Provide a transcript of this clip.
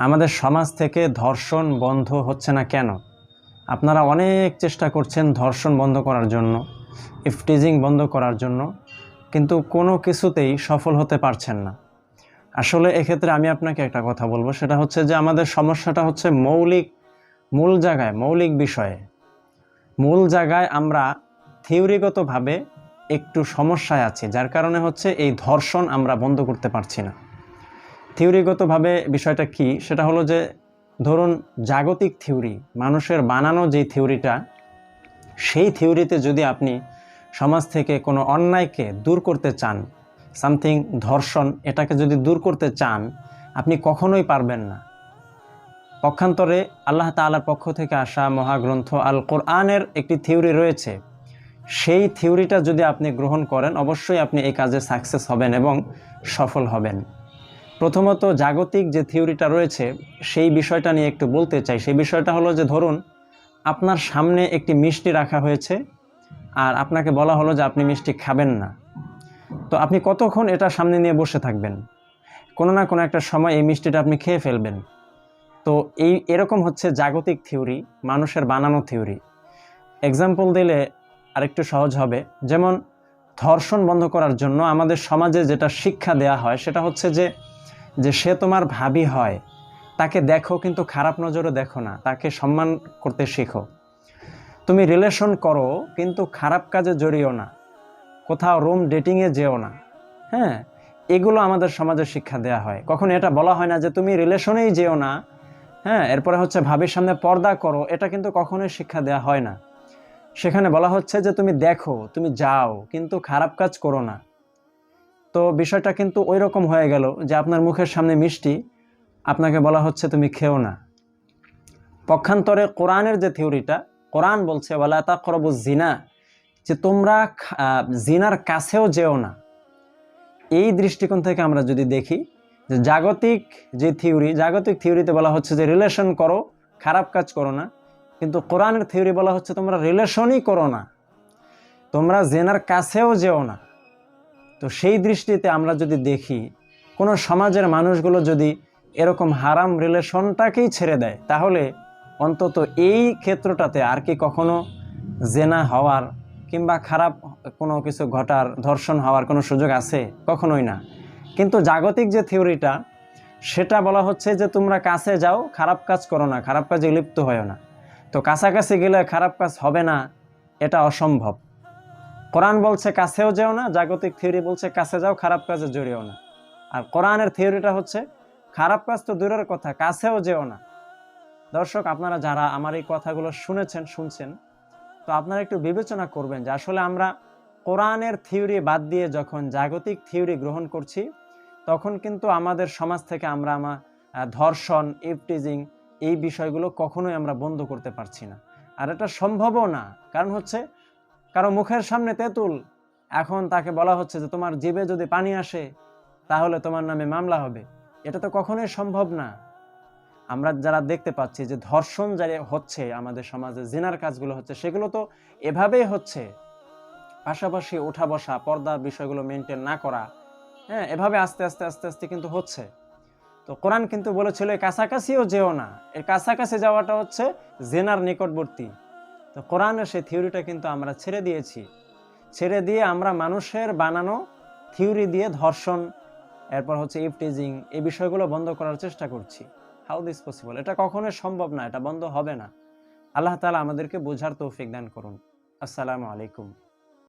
আমাদের সমাজ থেকে ধর্ষণ বন্ধ হচ্ছে না কেন? আপনারা অনেক চেষ্টা করছেন ধর্ষণ বন্ধ করার জন্য, ইফটিজিং বন্ধ করার জন্য, কিন্তু কোনো কিছুতেই সফল হতে পারছেন না। আসলে এক্ষেত্রে আমি আপনাকে একটা কথা বলব, সেটা হচ্ছে যে আমাদের সমস্যাটা হচ্ছে মৌলিক, মূল জায়গায়, মৌলিক বিষয়ে। মূল জায়গায় আমরা থিওরিগতভাবে একটু সমস্যায় আছি, যার কারণে হচ্ছে এই ধর্ষণ আমরা বন্ধ করতে পারছি না। থিওরিগতভাবে বিষয়টা কি? সেটা হলো যে, ধরুন জাগতিক থিওরি, মানুষের বানানো যে থিওরিটা, সেই থিওরিতে যদি আপনি সমাজ থেকে কোনো অন্যায়কে দূর করতে চান, সামথিং ধর্ষণ, এটাকে যদি দূর করতে চান, আপনি কখনোই পারবেন না। পক্ষান্তরে আল্লাহ তাআলার পক্ষ থেকে আসা মহাগ্রন্থ আল কোরআনের একটি থিওরি রয়েছে। সেই থিওরিটা যদি আপনি গ্রহণ করেন, অবশ্যই আপনি এই কাজে সাকসেস হবেন এবং সফল হবেন। প্রথমত জাগতিক যে থিওরিটা রয়েছে, সেই বিষয়টা নিয়ে একটু বলতে চাই। সেই বিষয়টা হলো যে, ধরুন, আপনার সামনে একটি মিষ্টি রাখা হয়েছে আর আপনাকে বলা হলো যে, আপনি মিষ্টি খাবেন না। তো আপনি কতক্ষণ এটা সামনে নিয়ে বসে থাকবেন? কোনো না কোনো একটা সময় এই মিষ্টিটা আপনি খেয়ে ফেলবেন। তো এই, এরকম হচ্ছে জাগতিক থিওরি, মানুষের বানানো থিওরি। এক্সাম্পল দিলে আরেকটু সহজ হবে। যেমন, ধর্ষণ বন্ধ করার জন্য আমাদের সমাজে যেটা শিক্ষা দেয়া হয়, সেটা হচ্ছে যে যে সে তোমার ভাবি হয়, তাকে দেখো কিন্তু খারাপ নজরে দেখো না, তাকে সম্মান করতে শেখো। তুমি রিলেশন করো, কিন্তু খারাপ কাজে জড়িও না। কোথাও রুম ডেটিংয়ে যেও না। হ্যাঁ? এগুলো আমাদের সমাজে শিক্ষা দেয়া হয়। কখন এটা বলা হয় না যে তুমি রিলেশনেই যেও না। হ্যাঁ? এরপরে হচ্ছে ভাবির সামনে পর্দা করো, এটা কিন্তু কখনোই শিক্ষা দেয়া হয় না। সেখানে বলা হচ্ছে যে তুমি দেখো, তুমি যাও, কিন্তু খারাপ কাজ করো না। তো বিষয়টা কিন্তু ওই রকম হয়ে গেল যে আপনার মুখের সামনে মিষ্টি, আপনাকে বলা হচ্ছে তুমি খেও না। পক্ষান্তরে কোরআনের যে থিওরিটা, কোরআন বলছে বলা ওয়ালা তাকরাবু জিনা যে তোমরা জিনার কাছেও যেও না। এই দৃষ্টিকোণ থেকে আমরা যদি দেখি, যে জাগতিক যে থিওরি, জাগতিক থিওরিতে বলা হচ্ছে যে রিলেশন করো, খারাপ কাজ করো না। কিন্তু কোরআনের থিওরি বলা হচ্ছে তোমরা রিলেশনই করো না। তোমরা জেনার কাছেও যেও না। তো সেই দৃষ্টিতে আমরা যদি দেখি, কোনো সমাজের মানুষগুলো যদি এরকম হারাম রিলেশনটাকেই ছেড়ে দেয়, তাহলে অন্তত এই ক্ষেত্রটাতে আর কি কখনো জেনা হওয়ার কিংবা খারাপ কোনো কিছু ঘটার, ধর্ষণ হওয়ার কোনো সুযোগ আছে? কখনোই না। কিন্তু জাগতিক যে থিওরিটা, সেটা বলা হচ্ছে যে তোমরা কাছে যাও, খারাপ কাজ করো না, খারাপ কাজে লিপ্ত হয় না। তো কাছাকাছি গেলে খারাপ কাজ হবে না, এটা অসম্ভব। কোরআন বলছে কাছেও যেও না, জাগতিক থিওরি বলছে কাছে যাও, খারাপ কাজে জড়িও না। আর কোরআনের থিওরিটা হচ্ছে, খারাপ কাজ তো দূরের কথা, কাছেও যেও না। দর্শক, আপনারা যারা আমার এই কথাগুলো শুনেছেন, শুনছেন, তো আপনারা একটু বিবেচনা করবেন যে আসলে আমরা কোরআনের থিওরি বাদ দিয়ে যখন জাগতিক থিওরি গ্রহণ করছি, তখন কিন্তু আমাদের সমাজ থেকে আমরা আমার ধর্ষণ ইফটিজিং এই বিষয়গুলো কখনোই আমরা বন্ধ করতে পারছি না। আর এটা সম্ভবও না। কারণ হচ্ছে কারও মুখের সামনে তেঁতুল। এখন তাকে বলা হচ্ছে যে তোমার জিভে যদি পানি আসে, তাহলে তোমার নামে মামলা হবে। এটা তো কখনোই সম্ভব না। আমরা যারা দেখতে পাচ্ছি যে ধর্ষণ যারা হচ্ছে আমাদের সমাজে, জিনার কাজগুলো হচ্ছে, সেগুলো তো এভাবেই হচ্ছে। পাশাপাশি ওঠা বসা পর্দা বিষয়গুলো মেনটেন না করা হ্যাঁ এভাবে আস্তে আস্তে আস্তে আস্তে কিন্তু হচ্ছে। তো কোরআন কিন্তু বলেছিল কাছাকাছিও যেও না। এর কাছাকাছি যাওয়াটা হচ্ছে জেনার নিকটবর্তী। তো কোরআনের সেই থিওরিটা কিন্তু আমরা ছেড়ে দিয়েছি। ছেড়ে দিয়ে আমরা মানুষের বানানো থিওরি দিয়ে ধর্ষণ, এরপর হচ্ছে ইফটিজিং এই বিষয়গুলো বন্ধ করার চেষ্টা করছি। হাউ দিস পসিবল এটা কখনোই সম্ভব না, এটা বন্ধ হবে না। আল্লাহ তালা আমাদেরকে বোঝার তৌফিক দান করুন। আসসালামু আলাইকুম।